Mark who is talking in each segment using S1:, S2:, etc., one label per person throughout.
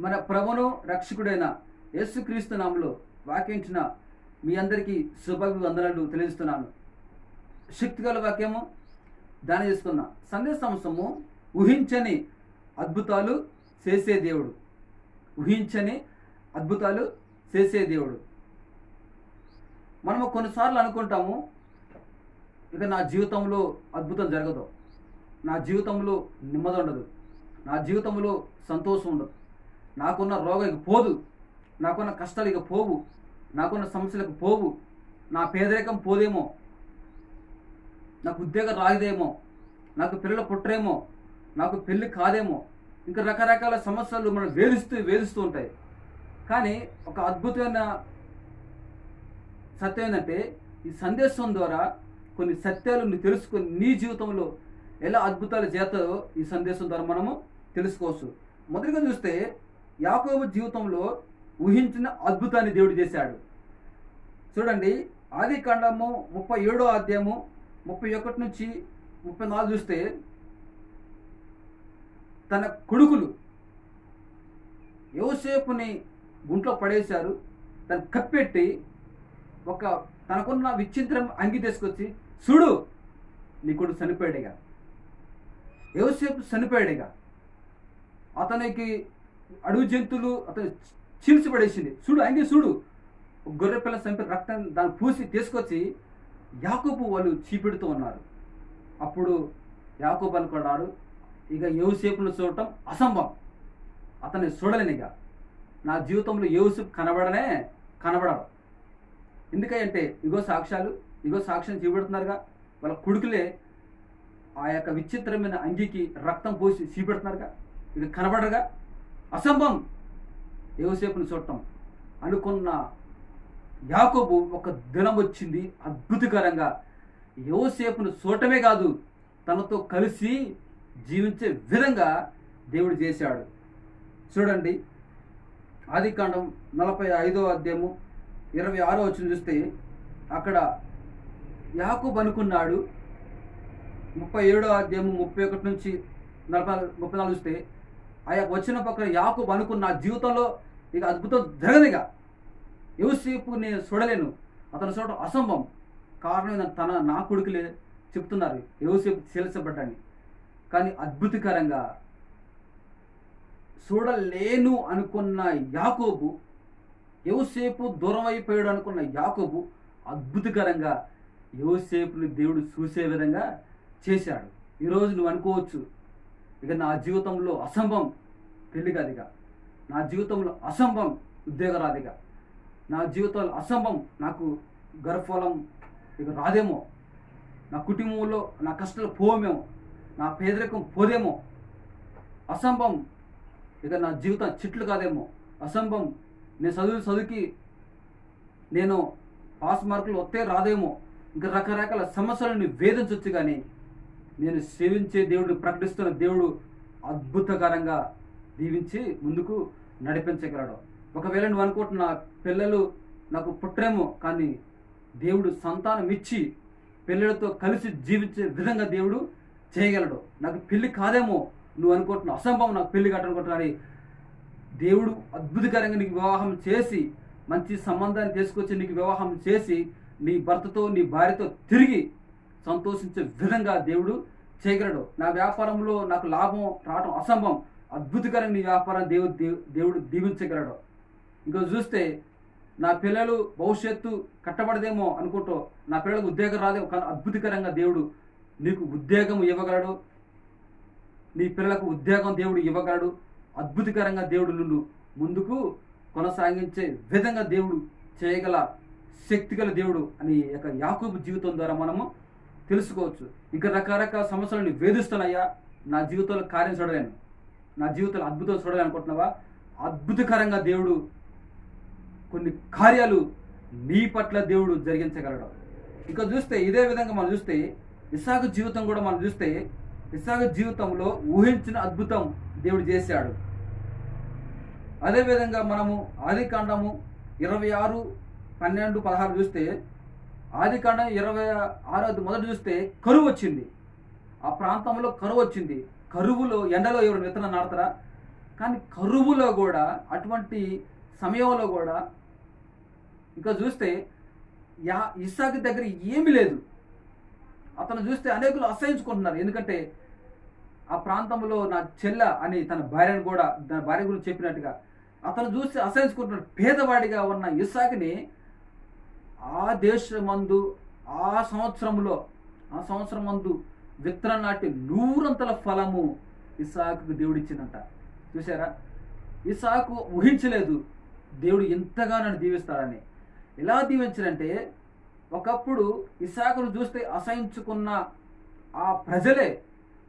S1: మన ప్రభును రక్షకుడైన యేసుక్రీస్తు నామలో వాక్యించిన మీ అందరికీ శుభాభివందనలు తెలియజేస్తున్నాను. శక్తిగల వాక్యము దాని చేసుకున్న సందేశాంశము ఊహించని అద్భుతాలు చేసే దేవుడు. ఊహించని అద్భుతాలు చేసే దేవుడు. మనము కొన్నిసార్లు అనుకుంటాము ఇక నా జీవితంలో అద్భుతం జరగదు. నా జీవితంలో నెమ్మది ఉండదు. నా జీవితంలో సంతోషం ఉండదు. నాకున్న రోగం ఇక పోదు. నాకున్న కష్టాలు ఇక పోవు. నాకున్న సమస్యలకు పోవు. నా పేదరికం పోదేమో. నాకు ఉద్యోగం రాదేమో నాకు పిల్లలు పుట్టరేమో. నాకు పెళ్ళి కాదేమో. ఇంకా రకరకాల సమస్యలు మనం వేధిస్తూ వేధిస్తూ ఉంటాయి. కానీ ఒక అద్భుతమైన సత్యం ఏంటంటే ఈ సందేశం ద్వారా కొన్ని సత్యాలు నువ్వు తెలుసుకొని నీ జీవితంలో ఎలా అద్భుతాలు చేస్తాయో ఈ సందేశం ద్వారా మనము తెలుసుకోవచ్చు. మొదటిగా చూస్తే యాకోబు జీవితంలో ఊహించిన అద్భుతాన్ని దేవుడు చేశాడు. చూడండి ఆది కాండము ముప్పై ఏడో అధ్యాయము ముప్పై ఒకటి నుంచి ముప్పై నాలుగు చూస్తే తన కొడుకులు యోసేపుని గుంట్లో పడేశారు. తను కప్పెట్టి ఒక తనకున్న విచిత్రం అంగి తీసుకొచ్చి చూడు నీ కొడుకు చనిపోయాడుగా. యోసేపు చనిపోయాడుగా. అతనికి అడవి జంతువులు అతను చీల్చి పడేసింది చూడు అంగి చూడు. గొర్రె పిల్ల చంపి రక్తం దాన్ని పూసి తీసుకొచ్చి యాకోబు వాళ్ళు చీపెడుతూ ఉన్నారు. అప్పుడు యాకోబు అనుకున్నాడు ఇక యోసేపును చూడటం అసంభవం. అతన్ని చూడలేనిగా నా జీవితంలో యోసేపు కనబడనే కనబడడు. ఎందుకంటే ఇగో సాక్ష్యాలు ఇగో సాక్ష్యం చూపెడుతున్నారుగా. వాళ్ళ కొడుకులే ఆ యొక్క విచిత్రమైన అంగికి రక్తం పోసి చీపెడుతున్నారుగా. ఇక కనబడరుగా. అసంభవం యోసేపుని చూడటం. అనుకున్న యాకోబు ఒక దినం వచ్చింది అద్భుతకరంగా. యోసేపును చూడటమే కాదు తనతో కలిసి జీవించే విధంగా దేవుడు చేశాడు. చూడండి ఆది కాండం నలభై ఐదో అధ్యాయము ఇరవై ఆరో వచ్చిన చూస్తే అక్కడ యాకూబ్ అనుకున్నాడు. ముప్పై ఏడో అధ్యాయము ముప్పై ఒకటి నుంచి నలభై ముప్పై నాలుగు చూస్తే ఆ వచ్చిన పక్కన యాకోబు అనుకున్న నా జీవితంలో ఇక అద్భుతం జరగదుగా యోసేపు నేను చూడలేను. అతను చూడటం అసంభవం. కారణం తన నా కొడుకులే చెప్తున్నారు యోసేపు చేల్చబడ్డాని కానీ అద్భుతకరంగా చూడలేను అనుకున్న యాకోబు యోసేపు దూరం అయిపోయాడు అనుకున్న యాకోబు అద్భుతకరంగా యోసేపుని దేవుడు చూసే విధంగా చేశాడు. ఈరోజు నువ్వు అనుకోవచ్చు ఇక నా జీవితంలో అసంభవం పెళ్ళి కాదిగా నా జీవితంలో అసంభవం ఉద్యోగరాదిగా నా జీవితంలో అసంభవం నాకు గర్భఫలం ఇక రాదేమో. నా కుటుంబంలో నా కష్టాలు పోవేమో. నా పేదరికం పోదేమో. అసంభవం ఇక నా జీవితం చెట్లు కాదేమో. అసంభవం నేను చదువు చదువుకి నేను పాస్ మార్కులు వస్తే రాదేమో. ఇంకా రకరకాల సమస్యలను వేధించవచ్చు కానీ నేను సేవించే దేవుడు ప్రకటిస్తున్న దేవుడు అద్భుతకరంగా దీవించి ముందుకు నడిపించగలడు. ఒకవేళ నువ్వు అనుకుంటున్న పిల్లలు నాకు పుట్టరేమో కానీ దేవుడు సంతానం ఇచ్చి పిల్లలతో కలిసి జీవించే విధంగా దేవుడు చేయగలడు. నాకు పెళ్ళి కాదేమో నువ్వు అనుకుంటున్నావు అసంభవం నాకు పెళ్ళి కట్టనుకుంటున్నాను దేవుడు అద్భుతకరంగా నీకు వివాహం చేసి మంచి సంబంధాన్ని తీసుకొచ్చి నీకు వివాహం చేసి నీ భర్తతో నీ భార్యతో తిరిగి సంతోషించే విధంగా దేవుడు చేయగలడు నా వ్యాపారంలో నాకు లాభం రావడం అసంభవం. అద్భుతకరంగా నీ వ్యాపారం దేవుడు దేవుడు దీవించగలడు. ఇంకా చూస్తే నా పిల్లలు భవిష్యత్తు కట్టబడదేమో అనుకుంటూ నా పిల్లలకు ఉద్యోగం రాదేమో కానీ అద్భుతకరంగా దేవుడు నీకు ఉద్యోగం ఇవ్వగలడు. నీ పిల్లలకు ఉద్యోగం దేవుడు ఇవ్వగలడు. అద్భుతకరంగా దేవుడు నిన్ను ముందుకు కొనసాగించే విధంగా దేవుడు చేయగల శక్తిగల దేవుడు అని యొక్క యాకూబు జీవితం ద్వారా మనము తెలుసుకోవచ్చు. ఇంకా రకరకాల సమస్యలను వేధిస్తున్నాయా? నా జీవితంలో కార్యం చూడలేను. నా జీవితంలో అద్భుతం చూడలేను అనుకుంటున్నావా అద్భుతకరంగా దేవుడు కొన్ని కార్యాలు నీ పట్ల దేవుడు జరిగించగలడు. ఇంకా చూస్తే ఇదే విధంగా మనం చూస్తే విశాఖ జీవితం కూడా మనం చూస్తే విశాఖ జీవితంలో ఊహించిన అద్భుతం దేవుడు చేశాడు. అదేవిధంగా మనము ఆది కాండము ఇరవై ఆరు పన్నెండు పదహారు చూస్తే ఆది కాండం ఇరవై ఆరో మొదటి చూస్తే కరువు వచ్చింది. ఆ ప్రాంతంలో కరువు వచ్చింది. కరువులో ఎండలో ఎవరు విత్తనం నాడతారా కానీ కరువులో కూడా అటువంటి సమయంలో కూడా ఇంకా చూస్తే యా ఇస్సాకు దగ్గర ఏమీ లేదు. అతను చూస్తే అనేకులు అసహించుకుంటున్నారు. ఎందుకంటే ఆ ప్రాంతంలో నా చెల్ల అని తన భార్యను కూడా తన భార్య గురించి చెప్పినట్టుగా అతను చూసి అసహించుకుంటున్నాడు. పేదవాడిగా ఉన్న ఇస్సాకుని ఆ దేశమందు ఆ సంవత్సరంలో ఆ సంవత్సరం మందు విత్తనం నాటి నూరంతల ఫలము ఇసాకుకు దేవుడిచ్చిందంట. చూసారా ఇసాకు ఊహించలేదు దేవుడు ఎంతగా నన్ను దీవిస్తాడని. ఎలా దీవించారంటే ఒకప్పుడు ఇసాకును చూస్తే అసహించుకున్న ఆ ప్రజలే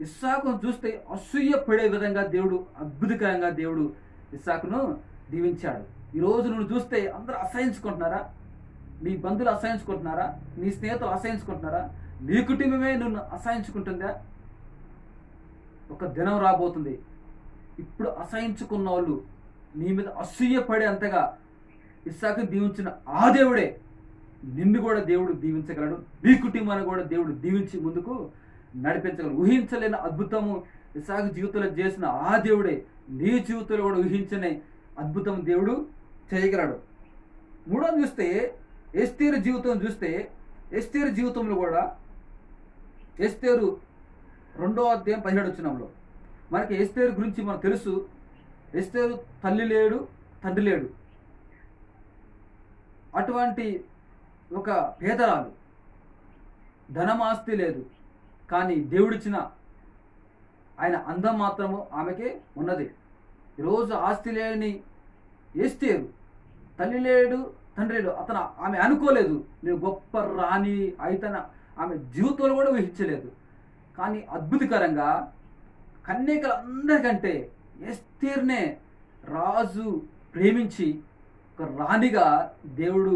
S1: ఇస్సాకును చూస్తే అసూయ పడే విధంగా దేవుడు అద్భుతకరంగా దేవుడు ఇస్సాకును దీవించాడు. ఈరోజు నువ్వు చూస్తే అందరూ అసహించుకుంటున్నారా? నీ బంధువులు అసహించుకుంటున్నారా? నీ స్నేహితులు అసహించుకుంటున్నారా? నీ కుటుంబమే నిన్ను అసహించుకుంటుందా? ఒక దినం రాబోతుంది. ఇప్పుడు అసహించుకున్న వాళ్ళు నీ మీద అసూయ పడే అంతగా ఇస్సాకు దీవించిన ఆ దేవుడే నిన్ను కూడా దేవుడు దీవించగలడు. నీ కుటుంబాన్ని కూడా దేవుడు దీవించి ముందుకు నడిపించగలడు. ఊహించలేని అద్భుతము ఇసాకు జీవితంలో చేసిన ఆ దేవుడే నీ జీవితంలో కూడా ఊహించని అద్భుతం దేవుడు చేయగలడు. మూడో చూస్తే ఎస్తేరు జీవితం చూస్తే ఎస్తేరు జీవితంలో కూడా ఎస్తేరు రెండో అధ్యాయం పదిహేడు వచ్చినంలో మనకి ఎస్తేరు గురించి మనకు తెలుసు. ఎస్తేరు తల్లి లేడు తండ్రి లేడు. అటువంటి ఒక పేదరాలు ధనమాస్తి లేదు కానీ దేవుడిచ్చిన ఆయన అందం మాత్రము ఆమెకి ఉన్నది. ఈరోజు ఆస్తి లేని ఎస్తేరు తల్లి లేడు తండ్రి అతను ఆమె అనుకోలేదు. నేను గొప్ప రాణి అయితన ఆమె జీవితంలో కూడా ఊహించలేదు. కానీ అద్భుతకరంగా కన్యకలందరికంటే ఎస్తీర్నే రాజు ప్రేమించి ఒక రాణిగా దేవుడు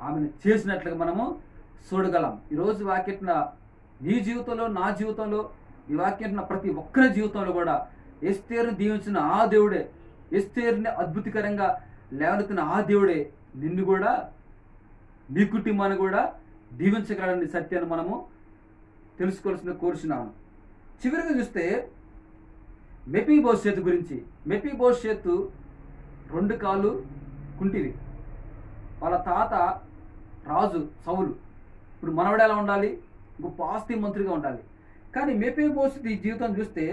S1: ఆమెను చేసినట్లుగా మనము చూడగలం. ఈరోజు వాక్యట్న నీ జీవితంలో నా జీవితంలో ఈ వాక్యట్న ప్రతి ఒక్కరి జీవితంలో కూడా ఎస్తేరుని దీవించిన ఆ దేవుడే ఎస్తేరుని అద్భుతకరంగా లేవనెత్తిన ఆ దేవుడే నిన్ను కూడా నీ కుటుంబాన్ని కూడా దీవించగలని సత్యాన్ని మనము తెలుసుకోవాల్సిన కోరుచున్నాను చివరిగా చూస్తే మెపీ భవిష్యత్తు గురించి. మెపీ భవిష్యత్తు రెండు కాళ్ళు కుంటివి. వాళ్ళ తాత రాజు సౌలు. ఇప్పుడు మనవడు ఎలా ఉండాలి? గొప్ప ఆస్తి మంత్రిగా ఉండాలి. కానీ మెపీ భవిష్యత్తు ఈ జీవితం చూస్తే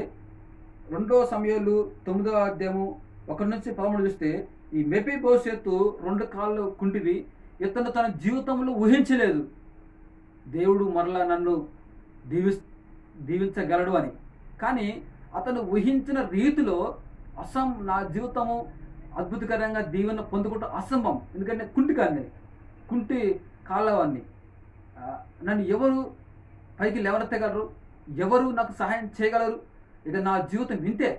S1: రెండో సమయాలు తొమ్మిదో అధ్యాయము ఒకటి నుంచి పదమూడు చూస్తే ఈ మెపీ భవిష్యత్తు రెండు కాళ్ళు కుంటివి ఇతను తన జీవితంలో ఊహించలేదు. దేవుడు మరలా నన్ను దీవి దీవించగలడు అని. కానీ అతను ఊహించిన రీతిలో అసం నా జీవితము అద్భుతకరంగా దీవెన పొందుకుంటూ అసంభవం. ఎందుకంటే కుంటి కాన్ని కుంటి కాళ్ళవాన్ని నన్ను ఎవరు పైకి లేవనెత్తగలరు? ఎవరు నాకు సహాయం చేయగలరు? ఇక నా జీవితం ఇంతే.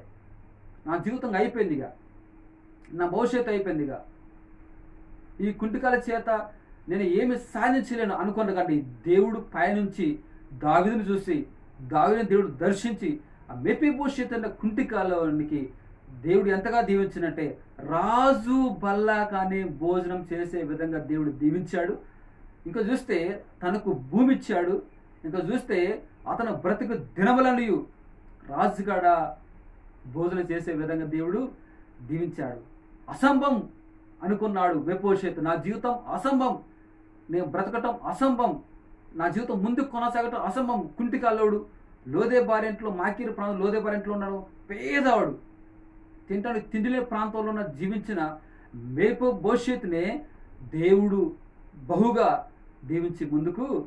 S1: నా జీవితం అయిపోయింది ఇక. నా భవిష్యత్తు అయిపోయింది ఇక. ఈ కుంటికాల చేత నేను ఏమి సాధించలేను అనుకున్న కానీ దేవుడు పైనుంచి దావిదిని చూసి దావిని దేవుడు దర్శించి ఆ మెపి భవిష్యత్తు అన్న కుంటికాలకి దేవుడు ఎంతగా దీవించినట్టే రాజు బల్లా కానీ భోజనం చేసే విధంగా దేవుడు దీవించాడు. ఇంకా చూస్తే తనకు భూమి ఇచ్చాడు. ఇంకా చూస్తే అతను బ్రతుకు దినములనియు రాజుగాడ భోజనం చేసే విధంగా దేవుడు దీవించాడు. అసంభం అనుకున్నాడు మెపోషేత్ నా జీవితం అసంభం. నేను బ్రతకటం అసంభం. నా జీవితం ముందుకు కొనసాగటం అసంభం. కుంటికాలోడు లోదే బారెంట్లో మాకీరు ప్రాంతం లోదే బారెంట్లో ఉన్నాడు. పేదవాడు. తింటాడు తిండిలే ప్రాంతంలో ఉన్న జీవించిన మేపు భవిష్యత్తునే దేవుడు బహుగా దీవించి ముందుకు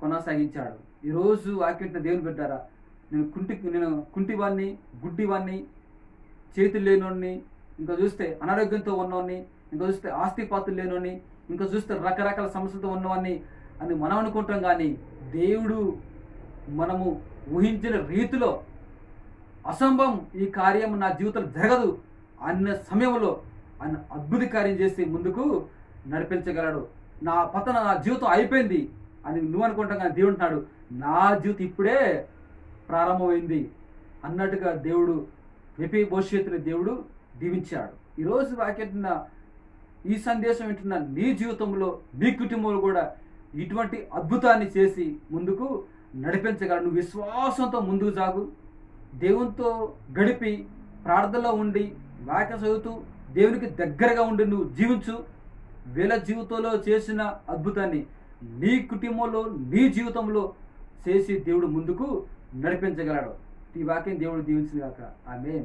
S1: కొనసాగించాడు. ఈరోజు వాక్యంట దేవుని పెట్టారా నేను కుంటి నేను కుంటివాణ్ణి గుడ్డివాణ్ణి చేతులు లేనోడిని ఇంకా చూస్తే అనారోగ్యంతో ఉన్నవాడిని ఇంకా చూస్తే ఆస్తిపాతులు లేనోని ఇంకా చూస్తే రకరకాల సమస్యలతో ఉన్నవాడిని అని మనం అనుకుంటాం కానీ దేవుడు మనము ఊహించిన రీతిలో అసంభవం ఈ కార్యం నా జీవితంలో జరగదు అన్న సమయంలో ఆయన అద్భుత కార్యం చేసి ముందుకు నడిపించగలడు. నా పతన నా జీవితం అయిపోయింది అని నువ్వు అనుకుంటాం కానీ దేవుడు అంటున్నాడు నా జీవితం ఇప్పుడే ప్రారంభమైంది అన్నట్టుగా దేవుడు విపి భవిష్యత్తుని దేవుడు దీవించాడు. ఈరోజు వాక్యంటున్న ఈ సందేశం వింటున్న నీ జీవితంలో నీ కుటుంబంలో కూడా ఇటువంటి అద్భుతాన్ని చేసి ముందుకు నడిపించగలడు. నువ్వు విశ్వాసంతో ముందుకు సాగు దేవునితో గడిపి ప్రార్థనలో ఉండి వాక్య చదువుతూ దేవునికి దగ్గరగా ఉండి నువ్వు జీవించు. వీళ్ళ జీవితంలో చేసిన అద్భుతాన్ని నీ కుటుంబంలో నీ జీవితంలో చేసి దేవుడు ముందుకు నడిపించగలడు. ఈ వాక్యం దేవుడు దీవించిన కాక ఆమె